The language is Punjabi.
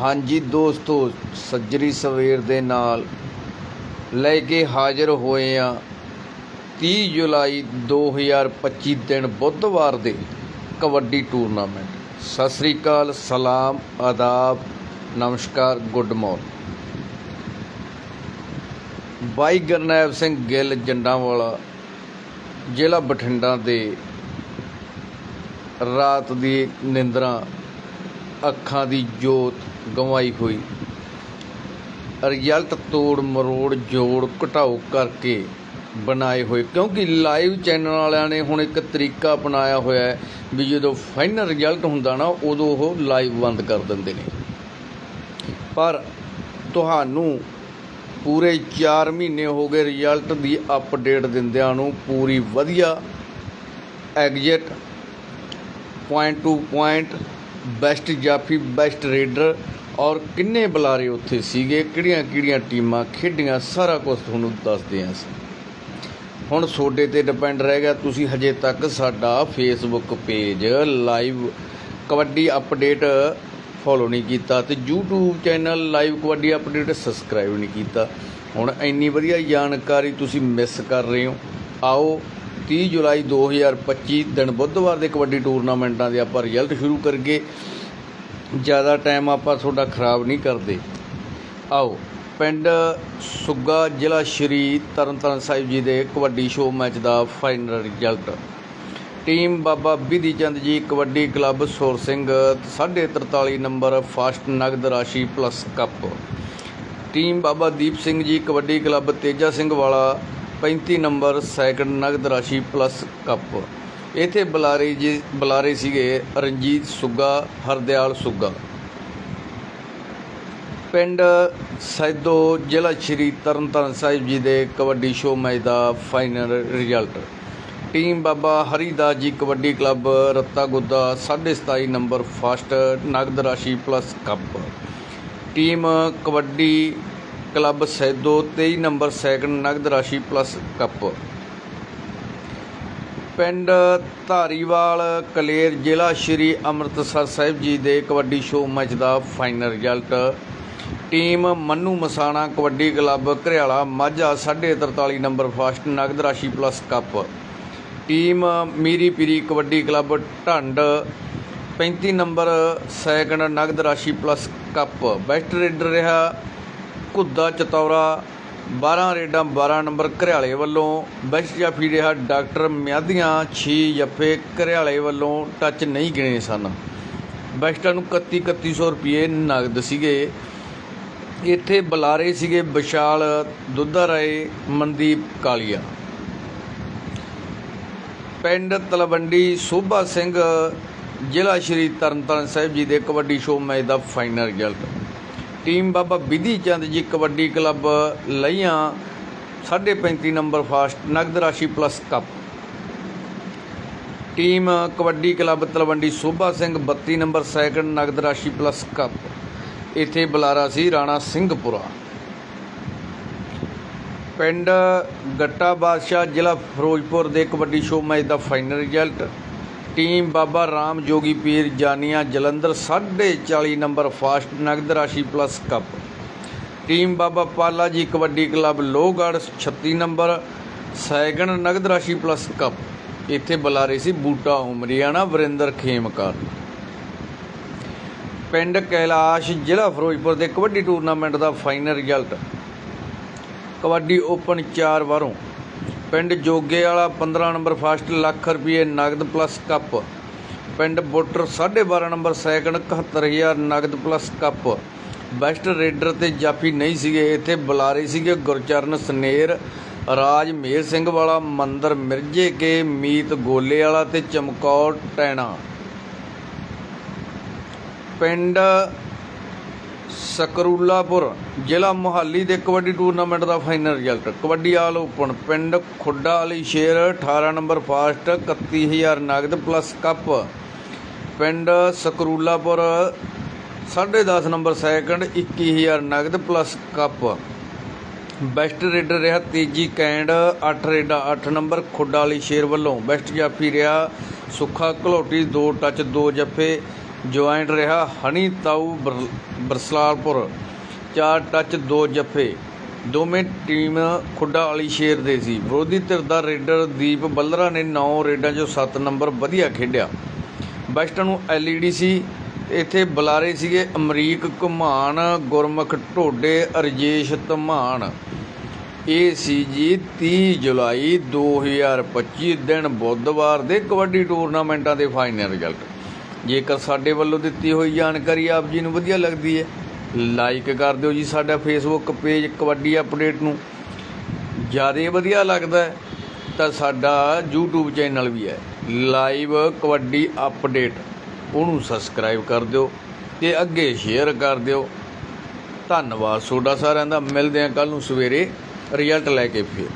ਹਾਂਜੀ ਦੋਸਤੋ, ਸੱਜਰੀ ਸਵੇਰ ਦੇ ਨਾਲ ਲੈ ਕੇ ਹਾਜ਼ਰ ਹੋਏ ਆ 30 ਜੁਲਾਈ 2025 ਦਿਨ ਬੁੱਧਵਾਰ ਦੇ ਕਬੱਡੀ ਟੂਰਨਾਮੈਂਟ। ਸਤਿ ਸ੍ਰੀ ਅਕਾਲ, ਸਲਾਮ, ਆਦਾਬ, ਨਮਸਕਾਰ, ਗੁੱਡ ਮਾਰਨਿੰਗ। ਬਾਈ ਗਰਨੈਲ ਸਿੰਘ ਗਿੱਲ, ਜੰਡਾਂਵਾਲਾ, ਜ਼ਿਲ੍ਹਾ ਬਠਿੰਡਾ ਦੇ ਰਾਤ ਦੀ ਨਿੰਦਰਾ ਅੱਖਾਂ ਦੀ ਜੋਤ ਗਵਾਈ ਹੋਈ। ਰਿਜ਼ਲਟ ਤੋੜ ਮਰੋੜ ਜੋੜ ਘਟਾਓ ਕਰਕੇ ਬਣਾਏ ਹੋਏ। ਕਿਉਂਕਿ ਲਾਈਵ ਚੈਨਲ ਵਾਲਿਆਂ ਨੇ ਹੁਣ ਇੱਕ ਤਰੀਕਾ ਅਪਣਾਇਆ ਹੋਇਆ ਹੈ ਵੀ ਜਦੋਂ ਫਾਈਨਲ ਰਿਜ਼ਲਟ ਹੁੰਦਾ ਨਾ, ਉਦੋਂ ਉਹ ਲਾਈਵ ਬੰਦ ਕਰ ਦਿੰਦੇ ਨੇ। ਪਰ ਤੁਹਾਨੂੰ ਪੂਰੇ 4 ਮਹੀਨੇ ਹੋ ਗਏ ਰਿਜ਼ਲਟ ਦੀ ਅਪਡੇਟ ਦਿੰਦਿਆਂ ਨੂੰ ਪੂਰੀ ਵਧੀਆ exit point to point best ਜਾਫੀ ਬੈਸਟ ਰੇਡਰ ਔਰ ਕਿੰਨੇ ਬੁਲਾਰੇ ਉੱਥੇ ਸੀਗੇ ਕਿਹੜੀਆਂ ਕਿਹੜੀਆਂ ਟੀਮਾਂ ਖੇਡੀਆਂ, ਸਾਰਾ ਕੁਝ ਤੁਹਾਨੂੰ ਦੱਸਦੇ ਹਾਂ ਅਸੀਂ। ਹੁਣ ਤੁਹਾਡੇ ਤੇ ਡਿਪੈਂਡ ਰਹਿ ਗਿਆ, ਤੁਸੀਂ ਹਜੇ ਤੱਕ ਸਾਡਾ Facebook page live kabaddi update follow ਨਹੀਂ ਕੀਤਾ ਤੇ YouTube channel live kabaddi update subscribe ਨਹੀਂ ਕੀਤਾ। ਹੁਣ ਇੰਨੀ ਵਧੀਆ ਜਾਣਕਾਰੀ ਤੁਸੀਂ ਮਿਸ ਕਰ ਰਹੇ ਹੋ। ਆਓ 30 ਜੁਲਾਈ 2025 ਦਿਨ ਬੁੱਧਵਾਰ ਦੇ ਕਬੱਡੀ ਟੂਰਨਾਮੈਂਟਾਂ ਦੇ ਆਪਾਂ ਰਿਜ਼ਲਟ ਸ਼ੁਰੂ ਕਰਗੇ ਜ਼ਿਆਦਾ ਟਾਈਮ ਆਪਾਂ ਤੁਹਾਡਾ ਖਰਾਬ ਨਹੀਂ ਕਰਦੇ। ਆਓ, ਪਿੰਡ ਸੁੱਗਾ ਜ਼ਿਲ੍ਹਾ ਸ਼੍ਰੀ ਤਰਨਤਾਰਨ ਸਾਹਿਬ ਜੀ ਦੇ ਕਬੱਡੀ ਸ਼ੋਅ ਮੈਚ ਦਾ final result team Baba Bidhi Chand ji, kabaddi club ਸੁਰ ਸਿੰਘ 43 ਨੰਬਰ ਫਾਸਟ ਨਗਦ ਰਾਸ਼ੀ plus cup team Baba Deep Singh ji, kabaddi club Teja Singh ਵਾਲਾ 35 ਨੰਬਰ ਸੈਕਿੰਡ ਨਗਦ ਰਾਸ਼ੀ ਪਲੱਸ ਕੱਪ। ਇਥੇ ਬੁਲਾਰੇ ਜੀ, ਬੁਲਾਰੇ ਸੀਗੇ ਰਣਜੀਤ ਸੁੱਗਾ, ਹਰਦਿਆਲ ਸੁੱਗਾ। ਪਿੰਡ ਸੈਦੋ ਜ਼ਿਲ੍ਹਾ ਸ਼੍ਰੀ ਤਰਨਤਾਰਨ ਸਾਹਿਬ ਜੀ ਦੇ ਕਬੱਡੀ ਸ਼ੋਅ ਮੈਚ ਦਾ final result. Team Baba Haridas ji kabaddi club Ratta Gudda 27.5 number first ਨਗਦ ਰਾਸ਼ੀ plus cup. Team kabaddi club Saido 23 number second ਨਗਦ ਰਾਸ਼ੀ ਪਲੱਸ ਕੱਪ। ਪਿੰਡ ਧਾਰੀਵਾਲ, ਕਲੇਰ ਜ਼ਿਲ੍ਹਾ ਸ਼੍ਰੀ ਅੰਮ੍ਰਿਤਸਰ ਸਾਹਿਬ ਜੀ ਦੇ ਕਬੱਡੀ ਸ਼ੋਅ ਮੈਚ ਦਾ final result. Team Mannu Masana kabaddi club Gharyala Majha 43 number first ਨਗਦ ਰਾਸ਼ੀ plus cup. Team Miri Piri kabaddi club Dhand 35 number second ਨਗਦ ਰਾਸ਼ੀ ਪਲੱਸ ਕੱਪ। ਬੈਸਟ ਰੇਡਰ ਰਿਹਾ ਘੁੱਦਾ ਚਤੌਰਾ 12 ਰੇਡਾਂ 12 ਨੰਬਰ ਘਰਿਆਲੇ ਵੱਲੋਂ ਬੈਸਟ ਜਾਫੀ ਰਿਹਾ ਡਾਕਟਰ ਮਿਆਦੀਆਂ 6 ਜੱਫੇ ਘਰਿਆਲੇ ਵੱਲੋਂ ਟੱਚ ਨਹੀਂ ਗਿਣੇ ਸਨ। ਬੈਸਟਾਂ ਨੂੰ 31 3100 ਰੁਪਏ ਨਗਦ ਸੀਗੇ। ਇੱਥੇ ਬੁਲਾਰੇ ਸੀਗੇ ਵਿਸ਼ਾਲ, ਦੁੱਧਾ ਰਾਏ, ਮਨਦੀਪ ਕਾਲੀਆ। ਪਿੰਡ ਤਲਵੰਡੀ ਸੋਭਾ ਸਿੰਘ, ਜ਼ਿਲ੍ਹਾ ਸ਼੍ਰੀ ਤਰਨਤਾਰਨ ਸਾਹਿਬ ਜੀ ਦੇ ਕਬੱਡੀ ਸ਼ੋਅ ਮੈਚ ਦਾ final result team Baba Bidhi Chand ji kabaddi club ਲਈਆਂ 35 ਨੰਬਰ ਫਾਸਟ ਨਗਦ ਰਾਸ਼ੀ plus cup. Team kabaddi club Talwandi Sobha Singh 32 number second ਨਗਦ ਰਾਸ਼ੀ ਪਲੱਸ ਕੱਪ। ਇੱਥੇ ਬੁਲਾਰਾ ਸੀ ਰਾਣਾ ਸਿੰਘਪੁਰਾ। ਪਿੰਡ ਗੱਟਾ ਬਾਦਸ਼ਾਹ ਜ਼ਿਲ੍ਹਾ ਫਿਰੋਜ਼ਪੁਰ ਦੇ ਕਬੱਡੀ ਸ਼ੋਅ ਮੈਚ ਦਾ final result. Team Baba Ram Jogi Pir Janian Jalandhar 40 number first ਨਗਦ ਰਾਸ਼ੀ plus cup. Team Baba Pala ji kabaddi club Lohgarh 36 number second ਨਗਦ ਰਾਸ਼ੀ ਪਲੱਸ ਕੱਪ। ਇੱਥੇ ਬੁਲਾਰੇ ਸੀ ਬੂਟਾ ਉਮਰੀਆਣਾ ਵਰਿੰਦਰ ਖੇਮਕਾਰ। ਪਿੰਡ ਕੈਲਾਸ਼, ਜ਼ਿਲ੍ਹਾ ਫਿਰੋਜ਼ਪੁਰ ਦੇ ਕਬੱਡੀ ਟੂਰਨਾਮੈਂਟ ਦਾ ਫਾਈਨਲ ਰਿਜ਼ਲਟ। ਕਬੱਡੀ ਓਪਨ 4 ਵਾਰੋਂ ਪਿੰਡ ਜੋਗੇ ਵਾਲਾ 15 ਨੰਬਰ ਫਸਟ ਲੱਖ ਰੁਪਏ ਨਗਦ ਪਲੱਸ ਕੱਪ। ਪਿੰਡ ਬੋਟਰ 12.5 ਨੰਬਰ ਸੈਕੰਡ 71000 ਨਗਦ ਪਲੱਸ ਕੱਪ। ਬੈਸਟ ਰੇਡਰ ਤੇ ਜਾਫੀ ਨਹੀਂ ਸੀਗੇ, ਇੱਥੇ ਬੁਲਾਰੇ ਸੀਗੇ ਗੁਰਚਰਨ ਸਨੇਰ, ਰਾਜ ਮੇਰ ਸਿੰਘ ਵਾਲਾ, ਮੰਦਰ ਮਿਰਜੇ ਕੇ, ਮੀਤ ਗੋਲੇ ਵਾਲਾ ਤੇ ਚਮਕੌਰ ਟੈਣਾ। ਪਿੰਡ ਸਕਰੂਲਾਪੁਰ ਜ਼ਿਲ੍ਹਾ ਮੁਹਾਲੀ ਦੇ ਕਬੱਡੀ ਟੂਰਨਾਮੈਂਟ ਦਾ final result. Kabaddi all open ਪਿੰਡ ਖੁੱਡਾ ਵਾਲੀ ਸ਼ੇਰ 18 ਨੰਬਰ ਫਾਸਟ 31000 ਨਗਦ ਪਲੱਸ ਕੱਪ। ਪਿੰਡ ਸਕਰੂਲਾਪੁਰ 10.5 ਨੰਬਰ ਸੈਕੰਡ 21000 ਨਗਦ ਪਲੱਸ ਕੱਪ। ਬੈਸਟ ਰੇਡਰ ਰਿਹਾ ਤੇਜੀ ਕੈਂਡ 8 ਰੇਡਾ 8 ਨੰਬਰ ਖੁੱਡਾ ਵਾਲੀ ਸ਼ੇਰ ਵੱਲੋਂ। ਬੈਸਟ ਜਾਫੀ ਰਿਹਾ ਸੁੱਖਾ ਘਲੋਟੀ 2 ਟੱਚ 2 ਜੱਫੇ। ਜੁਆਇੰਟ ਰਿਹਾ ਹਨੀ ਤਾਊ ਬਰ- ਬਰਸਲਾਰਪੁਰ। ਚਾਰ ਟੱਚ, ਦੋ ਜੱਫੇ। ਦੋਵੇਂ ਟੀਮ ਖੁੱਡਾ ਵਾਲੀ ਸ਼ੇਰ ਦੇ ਸੀ। ਵਿਰੋਧੀ ਧਿਰ ਦਾ ਰੇਡਰ ਦੀਪ ਬੱਲਰਾ ਨੇ 9 ਰੇਡਾਂ 'ਚੋਂ 7 ਨੰਬਰ ਵਧੀਆ ਖੇਡਿਆ। ਬੈਸਟ ਨੂੰ ਐਲਈਡੀ ਸੀ। ਇੱਥੇ ਬੁਲਾਰੇ ਸੀਗੇ ਅਮਰੀਕ ਘੁਮਾਨ ਗੁਰਮੁਖ ਢੋਡੇ ਅਰਜੇਸ਼ ਧਮਾਨ। ਇਹ ਸੀ ਜੀ 30 ਜੁਲਾਈ 2025 ਦਿਨ ਬੁੱਧਵਾਰ ਦੇ ਕਬੱਡੀ ਟੂਰਨਾਮੈਂਟਾਂ ਦੇ ਫਾਈਨਲ ਰਿਜ਼ਲਟ। ਜੇਕਰ ਸਾਡੇ ਵੱਲੋਂ ਦਿੱਤੀ ਹੋਈ ਜਾਣਕਾਰੀ ਆਪ ਜੀ ਨੂੰ ਵਧੀਆ ਲੱਗਦੀ ਹੈ ਲਾਈਕ ਕਰ ਦਿਓ ਜੀ ਸਾਡਾ ਫੇਸਬੁੱਕ ਪੇਜ ਕਬੱਡੀ ਅਪਡੇਟ ਨੂੰ। ਜ਼ਿਆਦਾ ਵਧੀਆ ਲੱਗਦਾ ਹੈ, ਤਾਂ ਸਾਡਾ YouTube ਚੈਨਲ ਵੀ ਹੈ ਲਾਈਵ ਕਬੱਡੀ ਅਪਡੇਟ ਉਹਨੂੰ ਸਬਸਕ੍ਰਾਈਬ ਕਰ ਦਿਓ ਤੇ ਅੱਗੇ ਸ਼ੇਅਰ ਕਰ ਦਿਓ। ਧੰਨਵਾਦ ਤੁਹਾਡਾ ਸਾਰਿਆਂ ਦਾ, ਮਿਲਦੇ ਹਾਂ ਕੱਲ ਨੂੰ ਸਵੇਰੇ ਰਿਜ਼ਲਟ ਲੈ ਕੇ ਫਿਰ।